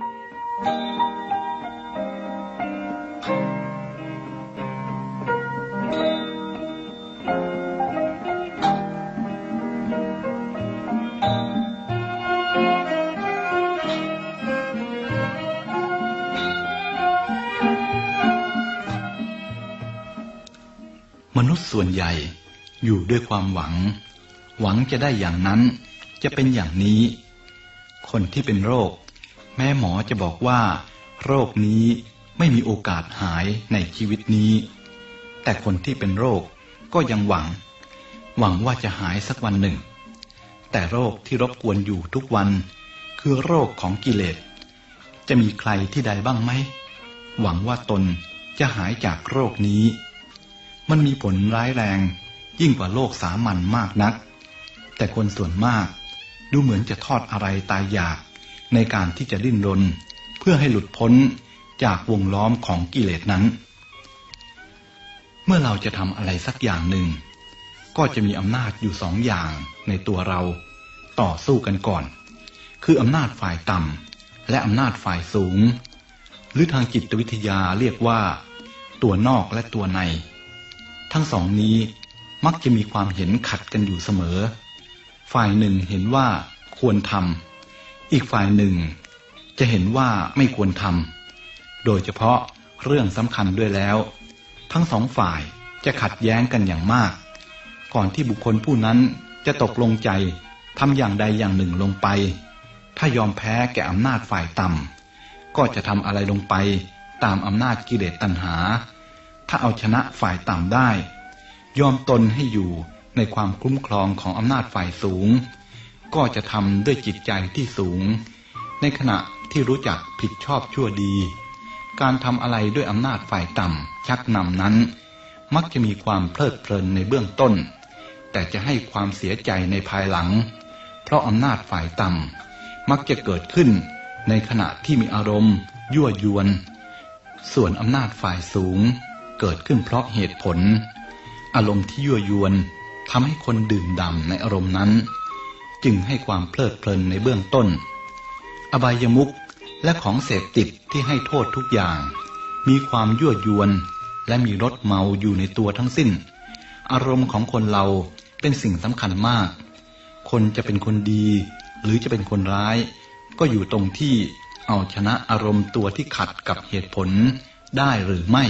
มนุษย์ส่วนใหญ่อยู่ด้วยความหวัง หวังจะได้อย่างนั้น จะเป็นอย่างนี้ คนที่เป็นโรค แม่หมอจะบอกว่า โรคนี้ไม่มีโอกาสหายในชีวิตนี้ แต่คนที่เป็นโรคก็ยังหวัง หวังว่าจะหายสักวันหนึ่ง แต่โรคที่รบกวนอยู่ทุกวัน คือโรคของกิเลส จะมีใครที่ใดบ้างไหม หวังว่าตนจะหายจากโรคนี้ มันมีผลร้ายแรงยิ่งกว่าโรคสามัญมากนัก แต่คนส่วนมากดูเหมือนจะทอดอะไรตายอยาก ในการที่จะดิ้นรน เพื่อให้หลุดพ้นจากวงล้อมของกิเลสนั้น เมื่อเราจะทำอะไรสักอย่างหนึ่ง ก็จะมีอำนาจอยู่สองอย่างในตัวเราต่อสู้กันก่อน คืออำนาจฝ่ายต่ำและอำนาจฝ่ายสูง หรือทางจิตวิทยาเรียกว่า ตัวนอกและตัวใน ทั้งสองนี้มักจะมีความเห็นขัดกันอยู่เสมอ ฝ่ายหนึ่งเห็นว่าควรทำ อีกฝ่ายหนึ่ง จะเห็นว่าไม่ควรทำโดยเฉพาะเรื่องสำคัญด้วยแล้ว ทั้งสองฝ่ายจะขัดแย้งกันอย่างมาก ก่อนที่บุคคลผู้นั้นจะตกลงใจทำอย่างใดอย่างหนึ่งลงไป ถ้ายอมแพ้แก่อำนาจฝ่ายต่ำก็จะทำอะไรลงไปตามอำนาจกิเลสตัณหา ถ้าเอาชนะฝ่ายต่ำได้ ยอมตนให้อยู่ในความคุ้มครองของอำนาจฝ่ายสูง ก็จะทำด้วยจิตใจที่สูง ในขณะที่รู้จักผิดชอบชั่วดี การทำอะไรด้วยอำนาจฝ่ายต่ำชักนำนั้น มักจะมีความเพลิดเพลินในเบื้องต้น แต่จะให้ความเสียใจในภายหลัง เพราะอำนาจฝ่ายต่ำมักจะเกิดขึ้นในขณะที่มีอารมณ์ ยั่วยวน ส่วนอำนาจฝ่ายสูง เกิดขึ้นเพราะเหตุผล อารมณ์ที่ยั่วยวนทำให้คนดื่มด่ำในอารมณ์นั้น จึงให้ความเพลิดเพลินในเบื้องต้น อบายมุขและของเสพติดที่ให้โทษทุกอย่าง มีความยั่วยวน และมีรสเมาอยู่ในตัวทั้งสิ้น อารมณ์ของคนเราเป็นสิ่งสำคัญมาก คนจะเป็นคนดี หรือจะเป็นคนร้าย ก็อยู่ตรงที่เอาชนะอารมณ์ตัวที่ขัดกับเหตุผลได้หรือไม่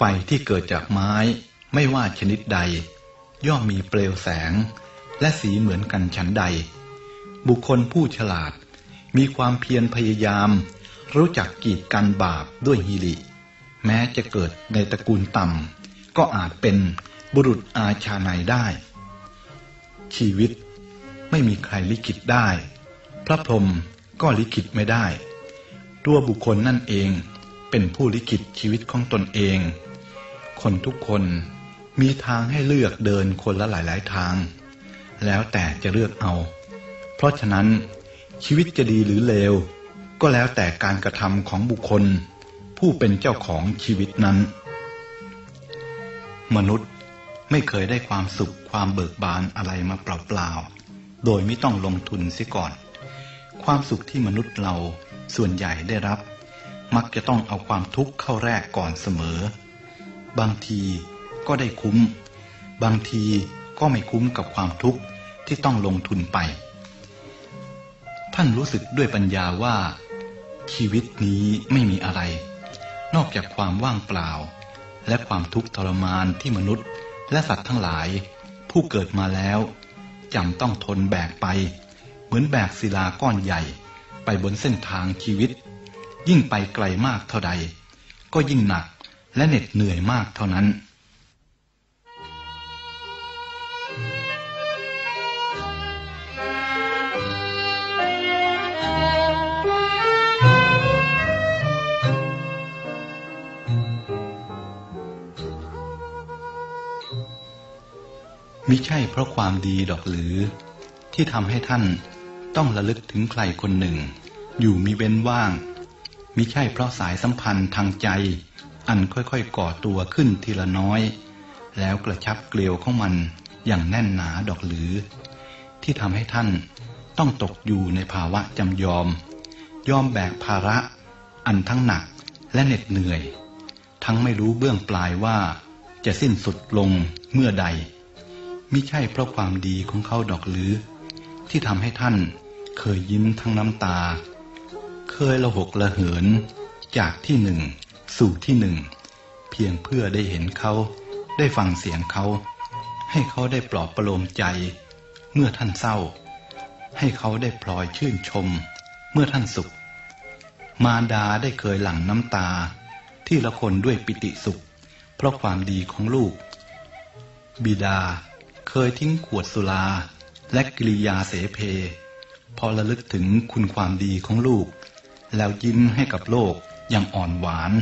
ไฟที่เกิดจากไม้ไม่ว่าชนิดใด ย่อมมีเปลวแสง และสีเหมือนกันฉันใด บุคคลผู้ฉลาด มีความเพียรพยายาม รู้จักกีดกันบาปด้วยฮิริ แม้จะเกิดในตระกูลต่ำก็อาจเป็นบุรุษอาชาในได้ ชีวิตไม่มีใครลิขิตได้ พระพรหมก็ลิขิตไม่ได้ ตัวบุคคลนั่นเองเป็นผู้ลิขิตชีวิตของตนเอง คนทุกคนมีทางให้เลือกเดินคนละหลายๆทาง แล้วแต่จะเลือกเอา เพราะฉะนั้นชีวิตจะดีหรือเลว ก็แล้วแต่การกระทำของบุคคล ผู้เป็นเจ้าของชีวิตนั้น มนุษย์ไม่เคยได้ความสุขความเบิกบานอะไรมาเปล่าๆ โดยไม่ต้องลงทุนเสียก่อน ความสุขที่มนุษย์เราส่วนใหญ่ได้รับ มักจะต้องเอาความทุกข์เข้าแรกก่อนเสมอ บางทีก็ได้คุ้ม บางทีก็ไม่คุ้มกับความทุกข์ที่ต้องลงทุนไป ท่านรู้สึกด้วยปัญญาว่า ชีวิตนี้ไม่มีอะไร นอกจากความว่างเปล่า และความทุกข์ทรมานที่มนุษย์ และสัตว์ทั้งหลาย ผู้เกิดมาแล้วจำต้องทนแบกไป เหมือนแบกศิลาก้อนใหญ่ ไปบนเส้นทางชีวิต ยิ่งไปไกลมากเท่าใด ก็ยิ่งหนัก และเหน็ดเหนื่อยมากเท่านั้น มิใช่เพราะความดีดอกหรือ ที่ทำให้ท่านต้องระลึกถึงใครคนหนึ่ง อยู่มีเว้นว่างมิใช่เพราะสายสัมพันธ์ทางใจ อันค่อยๆก่อตัวขึ้นทีละน้อย แล้วกระชับเกลียวของมันอย่างแน่นหนาดอกหรือ ที่ทำให้ท่านต้องตกอยู่ในภาวะจำยอม ยอมแบกภาระ อันทั้งหนักและเหน็ดเหนื่อย ทั้งไม่รู้เบื้องปลายว่าจะสิ้นสุดลงเมื่อใดมิใช่เพราะความดีของเขาดอกหรือ ที่ทำให้ท่านเคยยิ้มทั้งน้ำตา เคยละหกละเหินจากที่หนึ่ง สู่ที่หนึ่ง เพียงเพื่อได้เห็นเขา ได้ฟังเสียงเขา ให้เขาได้ปลอบประโลมใจ เมื่อท่านเศร้า ให้เขาได้พลอยชื่นชม เมื่อท่านสุข มารดาได้เคยหลั่งน้ำตา ที่ละคนด้วยปิติสุข เพราะความดีของลูก บิดาเคยทิ้งขวดสุรา และกิริยาเสเพ พอระลึกถึงคุณความดีของลูก แล้วยิ้มให้กับโลก ย่างอ่อนหวาน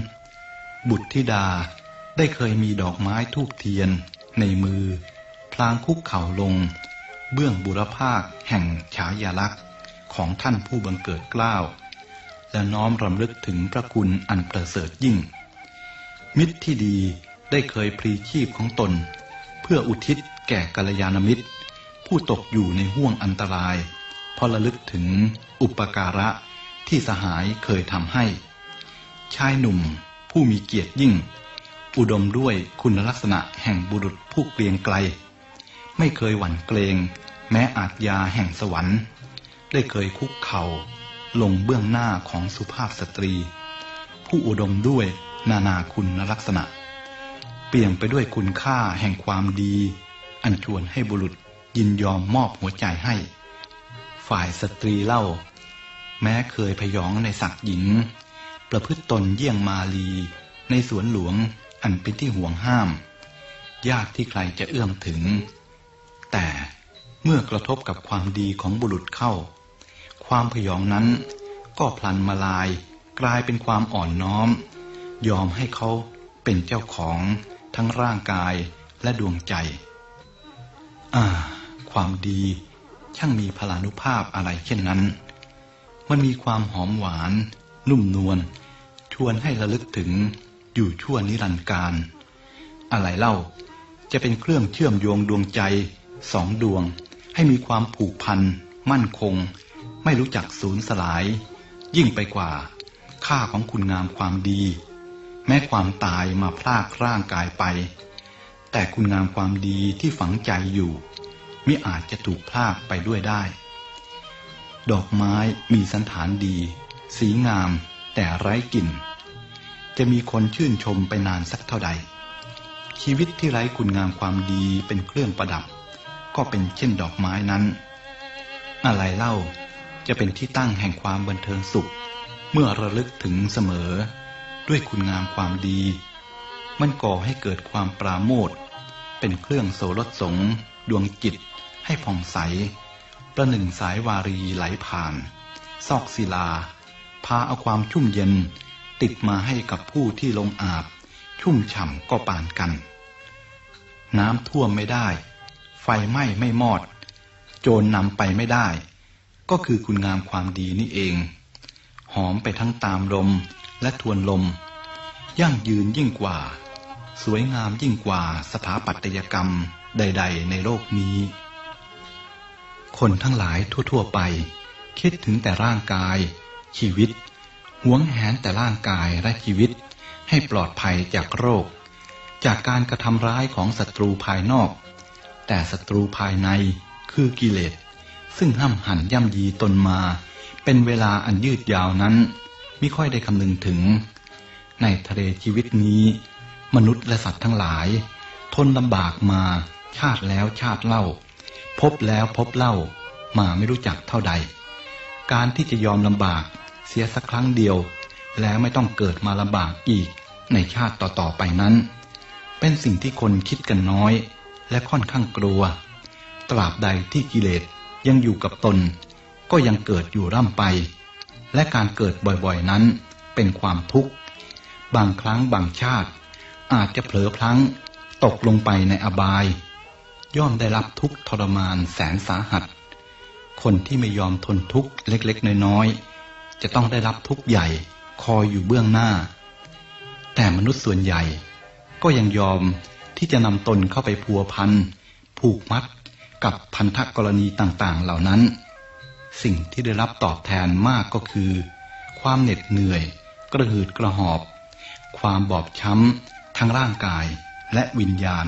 บุตรธิดาได้เคยมีดอกไม้ทูบเทียน ในมือ พลางคุกเข่าลง เบื้องบุรพาคแห่งฉายาลักษณ์ของท่านผู้บังเกิดเกล้า และน้อมรำลึกถึงพระคุณอันประเสริฐยิ่ง มิตรที่ดีได้เคยพลีชีพของตน เพื่ออุทิศแก่กัลยาณมิตร ผู้ตกอยู่ในห่วงอันตรายพอระลึกถึงอุปการะที่สหายเคยทำให้ ชายหนุ่ม ผู้มีเกียรติยิ่ง อุดมด้วยคุณลักษณะแห่งบุรุษผู้เกรียงไกล ไม่เคยหวั่นเกรงแม้อาจยาแห่งสวรรค์ ได้เคยคุกเข่า ลงเบื้องหน้าของสุภาพสตรี ผู้อุดมด้วยนานาคุณลักษณะ เปี่ยมไปด้วยคุณค่าแห่งความดี อันชวนให้บุรุษยินยอมมอบหัวใจให้ ฝ่ายสตรีเล่า แม้เคยพยองในศักดิ์หญิง ประพฤติตนเยี่ยงมาลี ในสวนหลวงอันเป็นที่ห่วงห้าม ยากที่ใครจะเอื้อมถึง แต่เมื่อกระทบกับความดีของบุรุษเข้า ความพยองนั้นก็พลันมาลายกลายเป็นความอ่อนน้อม ยอมให้เขาเป็นเจ้าของทั้งร่างกายและดวงใจ อ่า ความดีช่างมีพลานุภาพอะไรเช่นนั้น มันมีความหอมหวาน นุ่มนวลชวนให้ระลึกถึงอยู่ชั่วนิรันดร์การ อะไรเล่าจะเป็นเครื่องเชื่อมโยงดวงใจสองดวง ให้มีความผูกพัน มั่นคง ไม่รู้จักสูญสลาย ยิ่งไปกว่า ค่าของคุณงามความดี แม้ความตายมาพลากร่างกายไป แต่คุณงามความดีที่ฝังใจอยู่มิอาจจะถูกพลากไปด้วยได้ ดอกไม้มีสันฐานดี สีงามแต่ไร้กลิ่น จะมีคนชื่นชมไปนานสักเท่าใด ชีวิตที่ไร้คุณงามความดีเป็นเครื่องประดับ ก็เป็นเช่นดอกไม้นั้น อะไรเล่าจะเป็นที่ตั้งแห่งความบันเทิงสุข เมื่อระลึกถึงเสมอ ด้วยคุณงามความดี มันก่อให้เกิดความปราโมทเป็นเครื่องโสรสสงดวงจิตให้ผ่องใส ประหนึ่งสายวารีไหลผ่าน ซอกศิลา พาเอาความชุ่มเย็น ติดมาให้กับผู้ที่ลงอาบ ชุ่มฉ่ำก็ปานกัน น้ำท่วมไม่ได้ ไฟไหม้ไม่มอด โจรนำไปไม่ได้ ก็คือคุณงามความดีนี่เอง หอมไปทั้งตามลมและทวนลม ยั่งยืนยิ่งกว่า สวยงามยิ่งกว่าสถาปัตยกรรมใด ๆ ในโลกนี้ คนทั้งหลายทั่ว ๆ ไป คิดถึงแต่ร่างกาย ชีวิต หวงแหนแต่ร่างกายและชีวิต ให้ปลอดภัยจากโรค จากการกระทำร้ายของศัตรูภายนอก แต่ศัตรูภายในคือกิเลส ซึ่งห้ำหั่นย่ำยีตนมา เป็นเวลาอันยืดยาวนั้น ไม่ค่อยได้คำนึงถึง ในทะเลชีวิตนี้ มนุษย์และสัตว์ทั้งหลาย ทนลำบากมาชาติแล้วชาติเล่า พบแล้วพบเล่ามาไม่รู้จักเท่าใด การที่จะยอมลำบาก เสียสักครั้งเดียว แล้วไม่ต้องเกิดมาลำบากอีกในชาติต่อๆไปนั้น เป็นสิ่งที่คนคิดกันน้อย และค่อนข้างกลัว ตราบใดที่กิเลสยังอยู่กับตน ก็ยังเกิดอยู่ร่ำไป และการเกิดบ่อยๆนั้นเป็นความทุกข์ บางครั้งบางชาติ อาจจะเผลอพลั้งตกลงไปในอบาย ย่อมได้รับทุกทรมานแสนสาหัส คนที่ไม่ยอมทนทุกข์เล็กๆ น้อยๆ จะต้องได้รับทุกข์ใหญ่ คอยอยู่เบื้องหน้า แต่มนุษย์ส่วนใหญ่ ก็ยังยอมที่จะนำตนเข้าไปพัวพันผูกมัดกับพันธกรณีต่างๆ เหล่านั้น สิ่งที่ได้รับตอบแทนมากก็คือ ความเหน็ดเหนื่อย กระหืดกระหอบ ความบอบช้ำทั้งร่างกายและวิญญาณ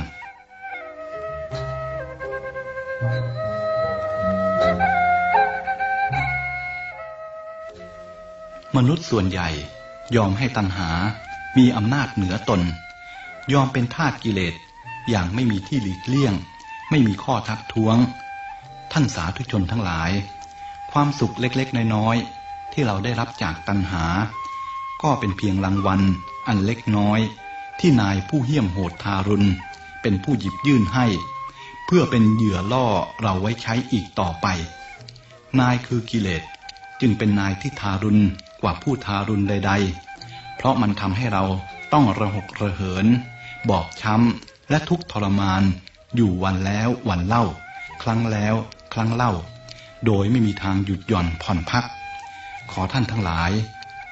มนุษย์ส่วนใหญ่ยอมให้ตัณหา มีอำนาจเหนือตน ยอมเป็นทาสกิเลสอย่างไม่มีที่หลีกเลี่ยง ไม่มีข้อทักท้วง ท่านสาธุชนทั้งหลาย ความสุขเล็กๆ น้อยๆ ที่เราได้รับจากตัณหา ก็เป็นเพียงรางวัล อันเล็กน้อย ที่นายผู้เหี้ยมโหดทารุณ เป็นผู้หยิบยื่นให้ เพื่อเป็นเหยื่อล่อเราไว้ใช้อีกต่อไป นายคือกิเลสจึงเป็นนายที่ทารุณ กว่าผู้ทารุณใด ๆ เพราะมันทำให้เราต้องระหกระเหิน บอบช้ำ และทุกทรมาน อยู่วันแล้ววันเล่า ครั้งแล้วครั้งเล่า โดยไม่มีทางหยุดหย่อนผ่อนพัก ขอท่านทั้งหลาย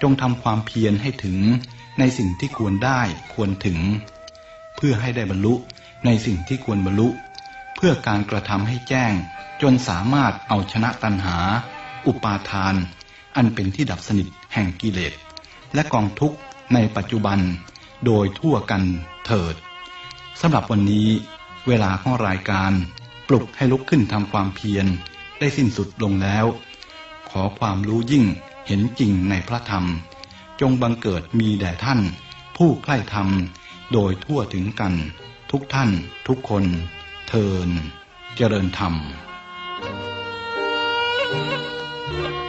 จงทำความเพียรให้ถึงในสิ่งที่ควรได้ควรถึง เพื่อให้ได้บรรลุในสิ่งที่ควรบรรลุ เพื่อการกระทำให้แจ้งจนสามารถเอาชนะตัณหา อุปาทาน อันเป็นที่ดับสนิทแห่งกิเลส และกองทุกข์ในปัจจุบัน โดยทั่วกันเถิดสำหรับวันนี้เวลาของรายการ ปลุกให้ลุกขึ้นทำความเพียร ได้สิ้นสุดลงแล้ว ขอความรู้ยิ่งเห็นจริงในพระธรรม จงบังเกิดมีแด่ท่าน ผู้ใคร่ธรรม โดยทั่วถึงกัน ทุกท่านทุกคน เทิน เจริญธรรม Thank you.